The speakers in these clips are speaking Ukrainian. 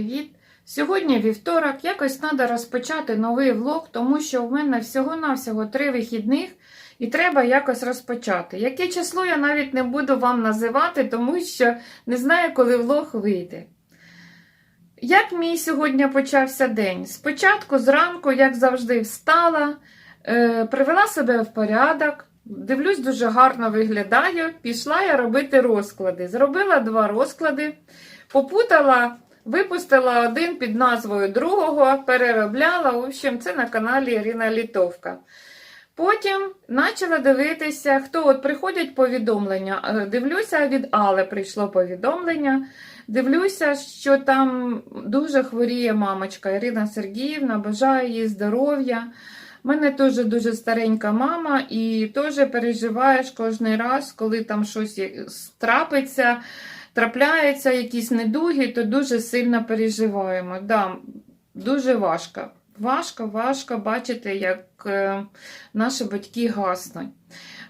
привіт! Сьогодні вівторок, якось треба розпочати новий влог, тому що в мене всього-навсього три вихідних і треба якось розпочати. Яке число я навіть не буду вам називати, тому що не знаю, коли влог вийде. Як мій сьогодні почався день? Спочатку зранку, як завжди, встала, е, привела себе в порядок. Дивлюсь, дуже гарно виглядаю. Пішла я робити розклади. Зробила два розклади, попутала, випустила один під назвою другого, переробляла. В общем, це на каналі Ірина Літовка. Потім почала дивитися, хто от приходять повідомлення. Е, Дивлюся, від Але прийшло повідомлення. Дивлюся, що там дуже хворіє мамочка Ірина Сергіївна, бажаю їй здоров'я. У мене теж дуже старенька мама, і теж переживаєш кожен раз, коли там щось трапиться, трапляються якісь недуги, то дуже сильно переживаємо. Да, дуже важко. Важко, важко бачити, як е, наші батьки гаснуть.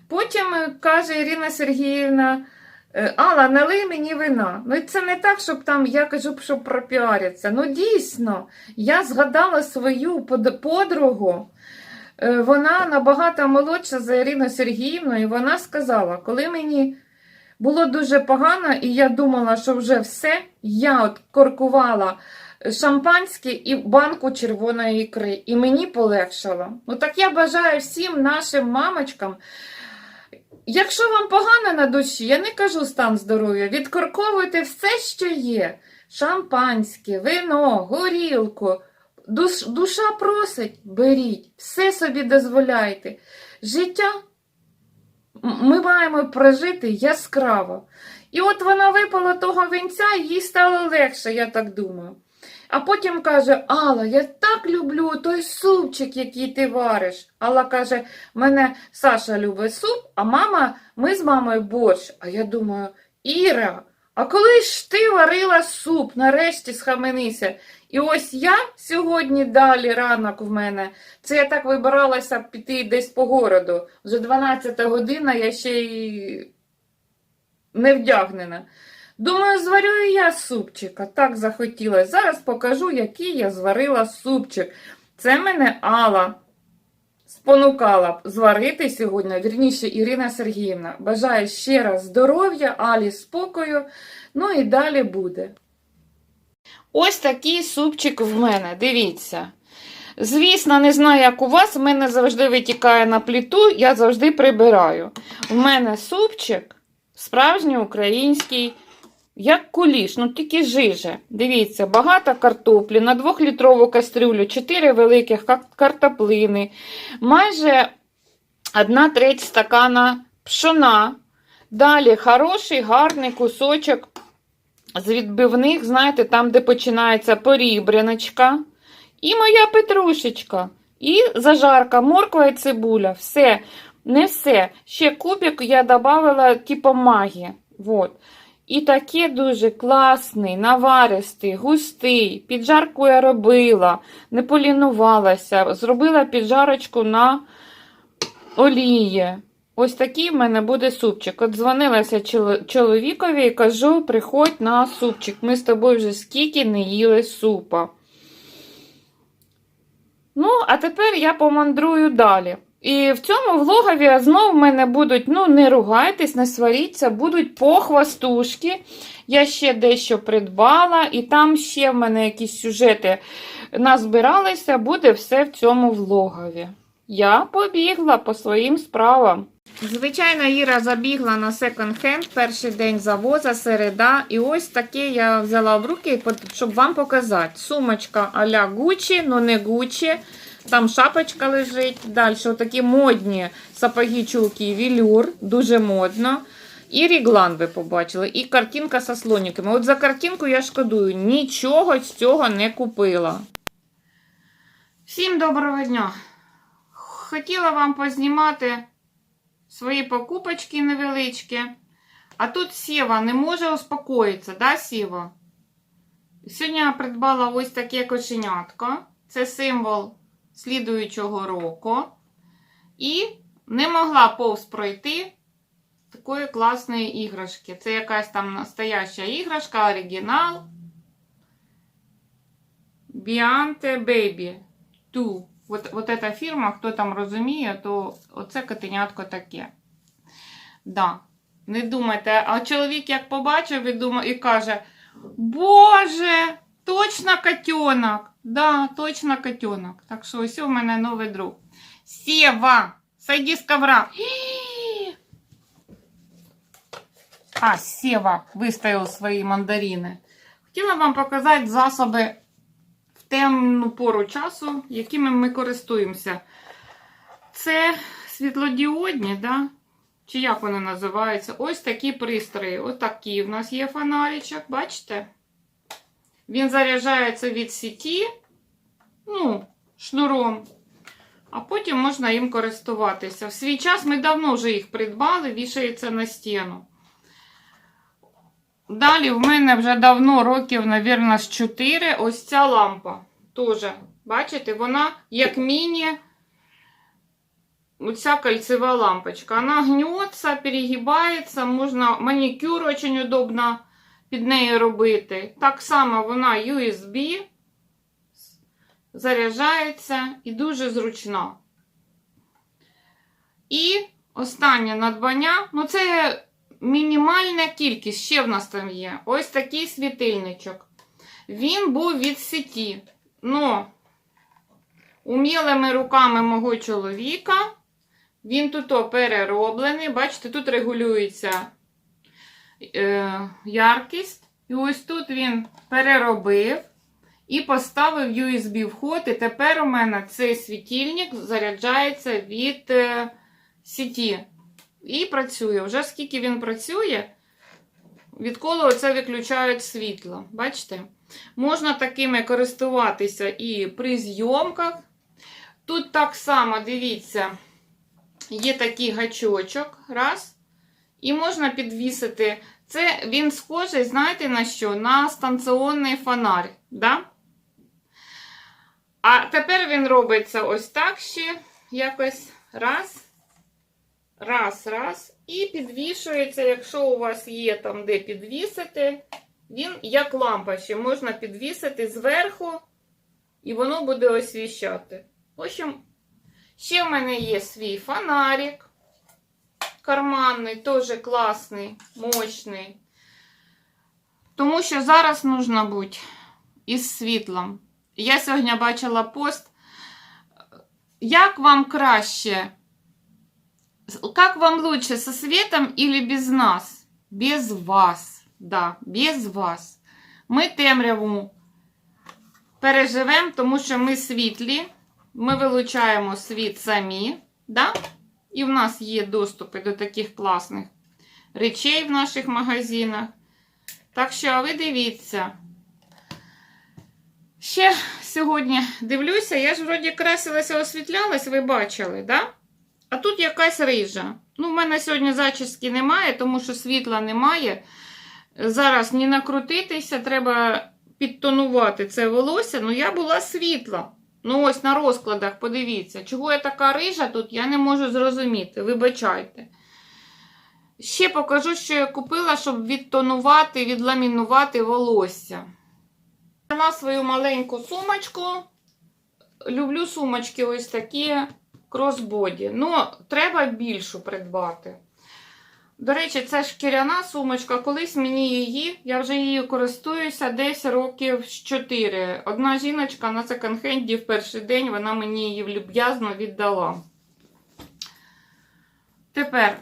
Потім е, каже Ірина Сергіївна. «Е, Алла, налий мені вина. Ну це не так, щоб там я кажу, щоб пропіаритися. Ну дійсно, я згадала свою подругу. Вона набагато молодша за Ірину Сергіївну, і вона сказала, коли мені було дуже погано, і я думала, що вже все, я от коркувала шампанське і банку червоної ікри, і мені полегшало. Ну так я бажаю всім нашим мамочкам. Якщо вам погано на душі, я не кажу стан здоров'я, відкорковуйте все, що є: шампанське, вино, горілку. Душ, душа просить, беріть, все собі дозволяйте. Життя ми маємо прожити яскраво. І от вона випала того вінця, і їй стало легше, я так думаю. А потім каже: Алла, я так люблю той супчик, який ти вариш. Алла каже: мене Саша любить суп, а мама, ми з мамою борщ. А я думаю, Іра, а коли ж ти варила суп, нарешті схаменися. І ось я сьогодні далі ранок в мене. Це я так вибиралася піти десь по городу. Вже 12 година, я ще й не вдягнена. Думаю, зварю і я супчика. Так захотілося. Зараз покажу, який я зварила супчик. Це мене Алла спонукала зварити сьогодні, вірніше, Ірина Сергіївна. Бажаю ще раз здоров'я, Алі спокою. Ну і далі буде. Ось такий супчик в мене, дивіться. Звісно, не знаю, як у вас, в мене завжди витікає на пліту, я завжди прибираю. У мене супчик справжній український, як куліш, ну тільки жиже. Дивіться, багато картоплі, на 2-літрову кастрюлю, 4 великих картоплини, майже 1 треть стакана пшона. Далі хороший, гарний кусочок з відбивних, знаєте, там, де починається порібряночка. І моя петрушечка. І зажарка, морква і цибуля. Все, не все. Ще кубик я додавала, типу магі. Вот. І таке дуже класний, наваристий, густий. Піджарку я робила, не полінувалася. Зробила піджарочку на олії. Ось такий в мене буде супчик. От дзвонилася чоловікові і кажу: приходь на супчик. Ми з тобою вже скільки не їли супа. Ну, а тепер я помандрую далі. І в цьому влогові знову в мене будуть, ну, не ругайтесь, не сваріться, будуть похвастушки. Я ще дещо придбала, і там ще в мене якісь сюжети назбиралися, буде все в цьому влогові. Я побігла по своїм справам. Звичайно, Іра забігла на секонд-хенд перший день завоза, середа. І ось таке я взяла в руки, щоб вам показати. Сумочка а-ля Гуччі, ну не Гуччі. Там шапочка лежить. Далі отакі модні сапоги чулки вілюр, дуже модно. І ріглан ви побачили, і картинка со слоніками. От за картинку я шкодую, нічого з цього не купила. Всім доброго дня! Хотіла вам познімати свої покупочки невеличкі. А тут Сєва не може успокоїтися, да, Сєва? Сьогодні я придбала ось таке кошенятко. Це символ слідуючого року. І не могла повз пройти такої класної іграшки. Це якась там настояща іграшка, оригінал. Біанте Baby 2. От, от эта фірма, хто там розуміє, то оце котенятко таке. Да. Не думайте, а чоловік як побачив і, дума, і каже: Боже, точно котенок. Да, точно котенок. Так що ось у мене новий друг. Сева, сойди з ковра. А, Сева виставив свої мандарини. Хотіла вам показати засоби темну пору часу, якими ми користуємося. Це світлодіодні, да? чи як вони називаються? Ось такі пристрої. Ось такі в нас є фонаричок, бачите? Він заряджається від сіті, ну, шнуром, а потім можна їм користуватися. В свій час ми давно вже їх придбали, вішається на стіну. Далі в мене вже давно, років, мабуть, з 4, ось ця лампа. Тоже, бачите, вона як міні, оця кольцева лампочка. Вона гнеться, перегибається, можна манікюр дуже удобно під нею робити. Так само вона USB, заряджається і дуже зручна. І останнє надбання, ну це мінімальна кількість, ще в нас там є. Ось такий світильничок. Він був від сіті. Но умілими руками мого чоловіка. Він тут перероблений. Бачите, тут регулюється е, яркість. І ось тут він переробив і поставив USB вход. І тепер у мене цей світильник заряджається від е, сіті. І працює. Вже скільки він працює, відколи оце виключають світло. Бачите? Можна такими користуватися і при зйомках. Тут так само, дивіться, є такий гачочок. Раз. І можна підвісити. Це він схожий, знаєте, на що? На станційний фонарь. Да? А тепер він робиться ось так ще. Якось раз. Раз, раз. І підвішується, якщо у вас є там де підвісити, він як лампа ще можна підвісити зверху, і воно буде освіщати. В общем, ще в мене є свій фонарик. Карманний, теж класний, мощний. Тому що зараз нужно бути із світлом. Я сьогодні бачила пост. Як вам краще? Как вам лучше, со светом или без нас? Без вас. Да, без вас. Ми темряву переживемо, тому що ми світлі, ми вилучаємо світ самі. Да? І в нас є доступи до таких класних речей в наших магазинах. Так що, ви дивіться. Ще сьогодні дивлюся, я ж вроді красилася, освітлялась, ви бачили, да? А тут якась рижа. Ну, в мене сьогодні зачіски немає, тому що світла немає. Зараз не накрутитися, треба підтонувати це волосся. Ну, я була світла. Ну, ось на розкладах, подивіться. Чого я така рижа тут, я не можу зрозуміти. Вибачайте. Ще покажу, що я купила, щоб відтонувати, відламінувати волосся. Взяла свою маленьку сумочку. Люблю сумочки ось такі кросбоді. Ну, треба більшу придбати. До речі, це шкіряна сумочка. Колись мені її, я вже її користуюся десь років з 4. Одна жіночка на секонд-хенді в перший день вона мені її люб'язно віддала. Тепер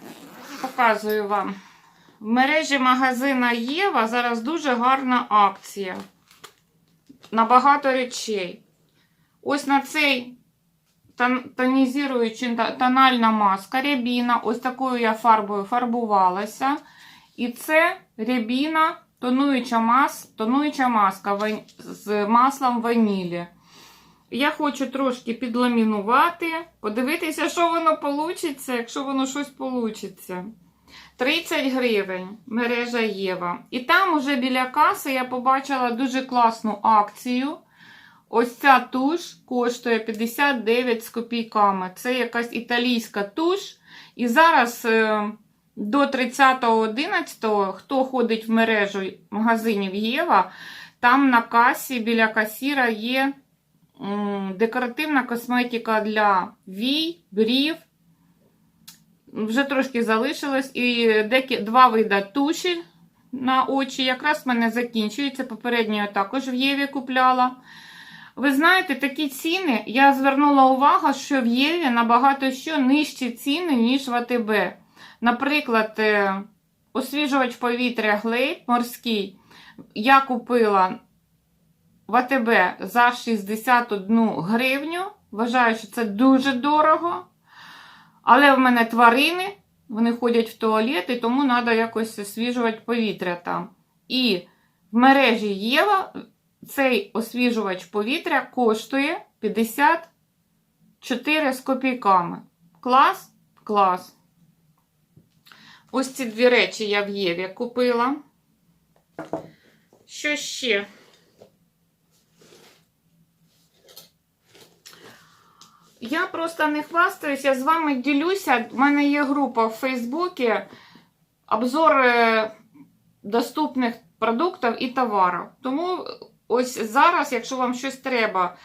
показую вам. В мережі магазина Єва зараз дуже гарна акція. На багато речей. Ось на цей тонізуюча тональна маска рябіна. Ось такою я фарбою фарбувалася. І це рябіна, тонуюча, мас, тонуюча маска з маслом ванілі. Я хочу трошки підламінувати, подивитися, що воно вийде, якщо воно щось вийде. 30 гривень мережа Єва. І там уже біля каси я побачила дуже класну акцію. Ось ця туш коштує 59 з копійками. Це якась італійська туш. І зараз е, до 30.11, хто ходить в мережу магазинів Єва, Там на касі біля касіра є декоративна косметика для вій, брів. Вже трошки залишилось. І деякі, два вида туші на очі. Якраз в мене закінчується. Попередньо я також в Єві купляла. Ви знаєте, такі ціни, я звернула увагу, що в Єві набагато що нижчі ціни, ніж в АТБ. Наприклад, е, освіжувач повітря Глейд морський я купила в АТБ за 61 гривню. Вважаю, що це дуже дорого. Але в мене тварини, вони ходять в туалет, і тому треба якось освіжувати повітря там. І в мережі Єва цей освіжувач повітря коштує 54 з копійками. Клас? Клас. Ось ці дві речі я в Єві купила. Що ще? Я просто не хвастаюсь, я з вами ділюся. У мене є група в Фейсбуці. Обзор е, доступних продуктів і товарів. Тому ось зараз, якщо вам щось треба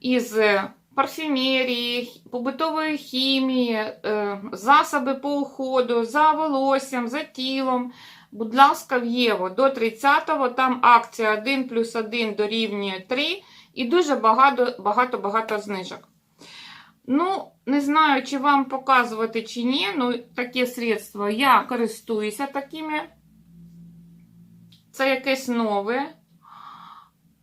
із е, парфюмерії, побутової хімії, е, засоби по уходу, за волоссям, за тілом. Будь ласка, в Єво до 30-го, там акція 1 плюс 1 дорівнює 3 і дуже багато-багато знижок. Ну, не знаю, чи вам показувати, чи ні, ну таке средство я користуюся такими. Це якесь нове.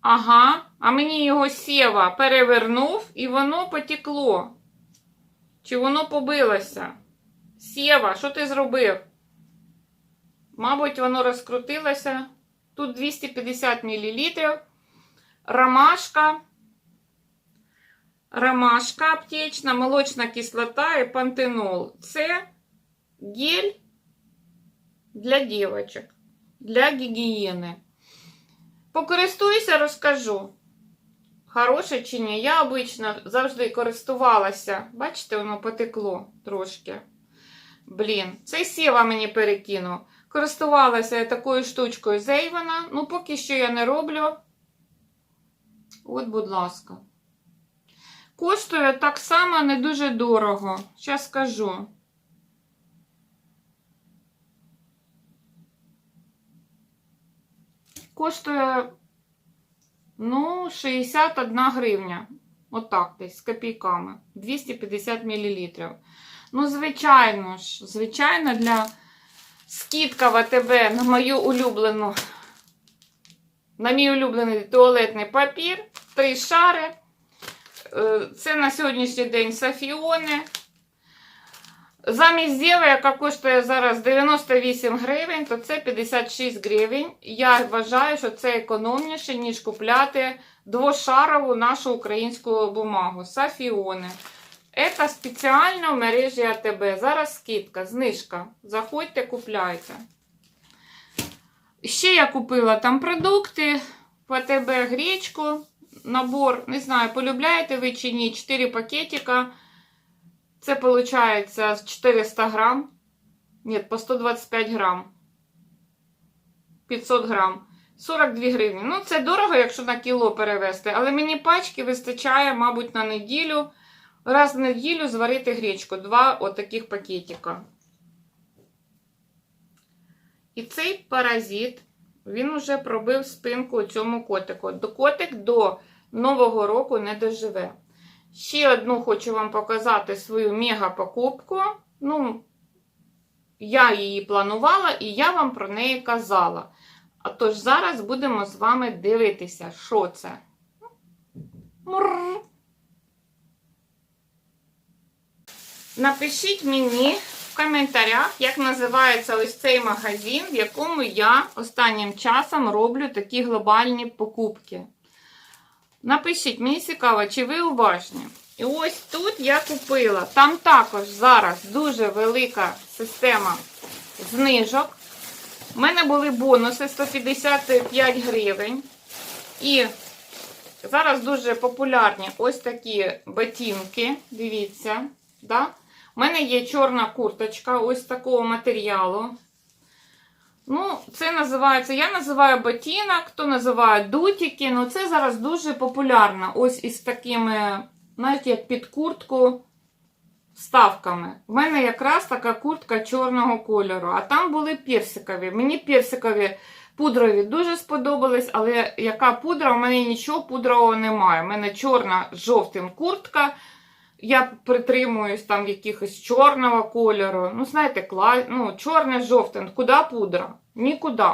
Ага, а мені його сєва перевернув і воно потекло. Чи воно побилося? Сєва, що ти зробив? Мабуть, воно розкрутилося. Тут 250 мл. Ромашка. Ромашка аптечна, молочна кислота і пантенол. Це гель для дівчаток, для гігієни. Покористуюся, розкажу. Хороше чи ні? Я обично завжди користувалася. Бачите, воно потекло трошки. Блін, цей сєва мені перекинув. Користувалася я такою штучкою Зейвана. Ну, поки що я не роблю. От, будь ласка. Коштує так само не дуже дорого. Зараз скажу. Коштує, ну, 61 гривня. Отак десь з копійками. 250 мл. Ну, звичайно ж, звичайно, для скидка в АТБ на мою улюблену, на мій улюблений туалетний папір. Три шари. Е, Це на сьогоднішній день Софіони. Замість Зєви, яка коштує зараз 98 гривень, то це 56 гривень. Я вважаю, що це економніше, ніж купляти двошарову нашу українську бумагу. Софіони. Це спеціально в мережі АТБ. Зараз скидка, знижка. Заходьте, купляйте. Ще я купила там продукти в АТБ гречку набор, не знаю, полюбляєте ви чи ні, 4 пакетика. Це виходить 400 грам. Ні, по 125 грам. 500 грам. 42 гривні. Ну, це дорого, якщо на кіло перевести. Але мені пачки вистачає, мабуть, на неділю. Раз в неділю зварити гречку. Два отаких пакетика. І цей паразит, він уже пробив спинку цьому котику. Котик до Нового року не доживе. Ще одну хочу вам показати свою мега-покупку. Ну, я її планувала і я вам про неї казала. А тож зараз будемо з вами дивитися, що це. Мурр. Напишіть мені в коментарях, як називається ось цей магазин, в якому я останнім часом роблю такі глобальні покупки. Напишіть, мені цікаво, чи ви уважні. І ось тут я купила. Там також зараз дуже велика система знижок. У мене були бонуси 155 гривень. І зараз дуже популярні ось такі ботинки. Дивіться. Да? У мене є чорна курточка ось такого матеріалу. Ну, це називається, я називаю ботинок, хто називає дутики. Ну, це зараз дуже популярно. Ось із такими, знаєте, як під куртку вставками. В мене якраз така куртка чорного кольору, а там були персикові. Мені персикові пудрові дуже сподобались, але яка пудра? У мене нічого пудрового немає. У мене чорна жовтим куртка. Я притримуюсь там якихось чорного кольору. Ну, знаєте, кла... ну, чорне з жовтим. Куди пудра? Нікуди.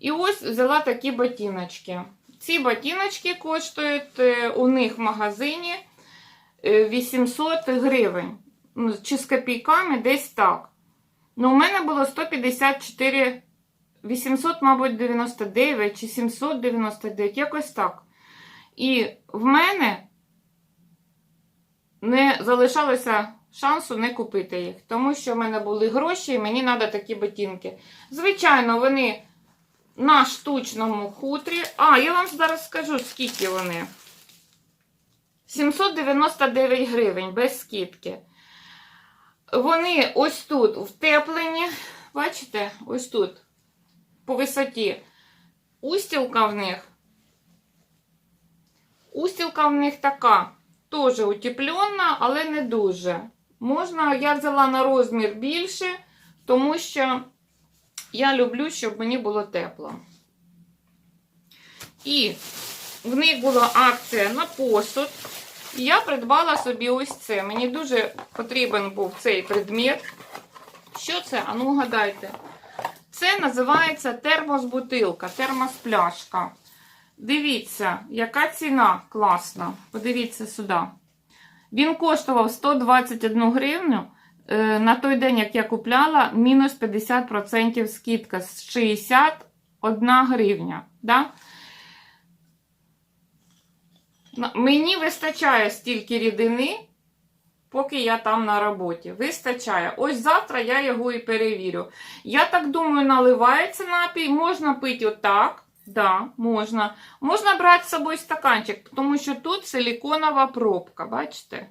І ось взяла такі ботиночки. Ці ботиночки коштують е, у них в магазині е, 800 гривень. Ну, Чи з копійками десь так. Ну, у мене було 154, 800, мабуть, 99 чи 799, якось так. І в мене не залишалося шансу не купити їх, тому що в мене були гроші і мені треба такі ботинки. Звичайно, вони на штучному хутрі. А, я вам зараз скажу, скільки вони. 799 гривень без скидки. Вони ось тут втеплені. Бачите, ось тут, по висоті. Устілка в них. Устілка в них така. Теж утеплена, але не дуже. Можна, я взяла на розмір більше, тому що я люблю, щоб мені було тепло. І в них була акція на посуд. І я придбала собі ось це. Мені дуже потрібен був цей предмет. Що це? А ну гадайте. Це називається термосбутилка, термоспляшка. Дивіться, яка ціна класна. Подивіться сюди. Він коштував 121 гривню. Е, На той день, як я купляла, мінус 50% скидка з 61 гривня. Да? Мені вистачає стільки рідини, поки я там на роботі. Вистачає. Ось завтра я його і перевірю. Я так думаю, наливається напій, можна пити отак. Да, можна. Можна брати з собою стаканчик, тому що тут силіконова пробка, бачите?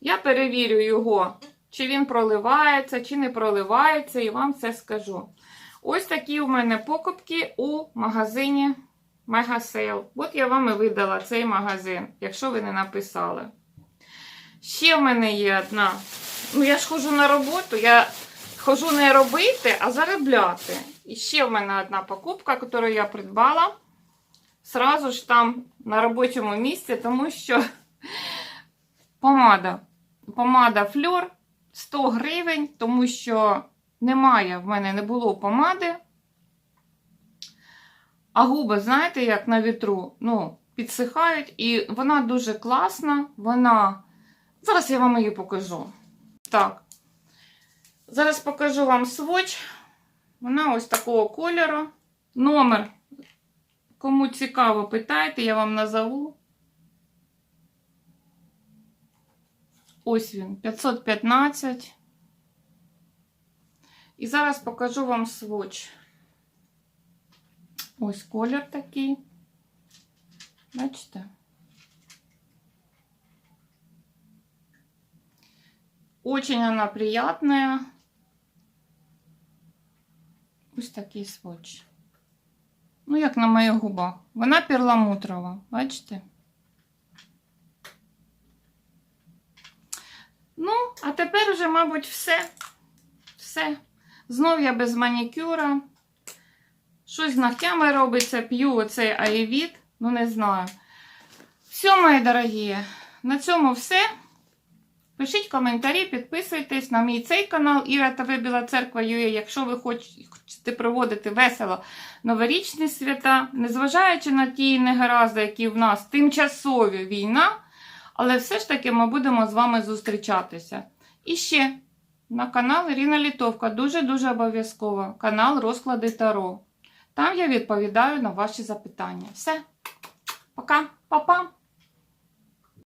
Я перевірю його, чи він проливається, чи не проливається, і вам це скажу. Ось такі у мене покупки у магазині Мегасейл. От я вам і видала цей магазин, якщо ви не написали. Ще в мене є одна. Ну, я ж ходжу на роботу, я хожу не робити, а заробляти. І ще в мене одна покупка, яку я придбала. Сразу ж там на робочому місці, тому що помада. Помада Фльор 100 гривень, тому що немає, в мене не було помади. А губи, знаєте, як на вітру, ну, підсихають, і вона дуже класна. Вона. Зараз я вам її покажу. Так. Зараз покажу вам своч. Вона ось такого кольору. Номер. Кому цікаво, питайте, я вам назову. Ось він, 515. І зараз покажу вам своч. Ось колір такий. Бачите? Очень она приятная. Ось такий сводч. Ну, як на моїх губах. Вона перламутрова, бачите? Ну, а тепер вже, мабуть, все. Все. Знов я без манікюра. Щось з ногтями робиться, п'ю оцей аєвіт, ну не знаю. Все, мої дорогі, на цьому все. Пишіть коментарі, підписуйтесь на мій цей канал Іра ТВ Біла Церква UA, якщо ви хочете проводити весело новорічні свята, незважаючи на ті негаразди, які в нас тимчасові війна, але все ж таки ми будемо з вами зустрічатися. І ще на канал Ірина Літовка, дуже-дуже обов'язково, канал Розклади Таро. Там я відповідаю на ваші запитання. Все, пока, па-па!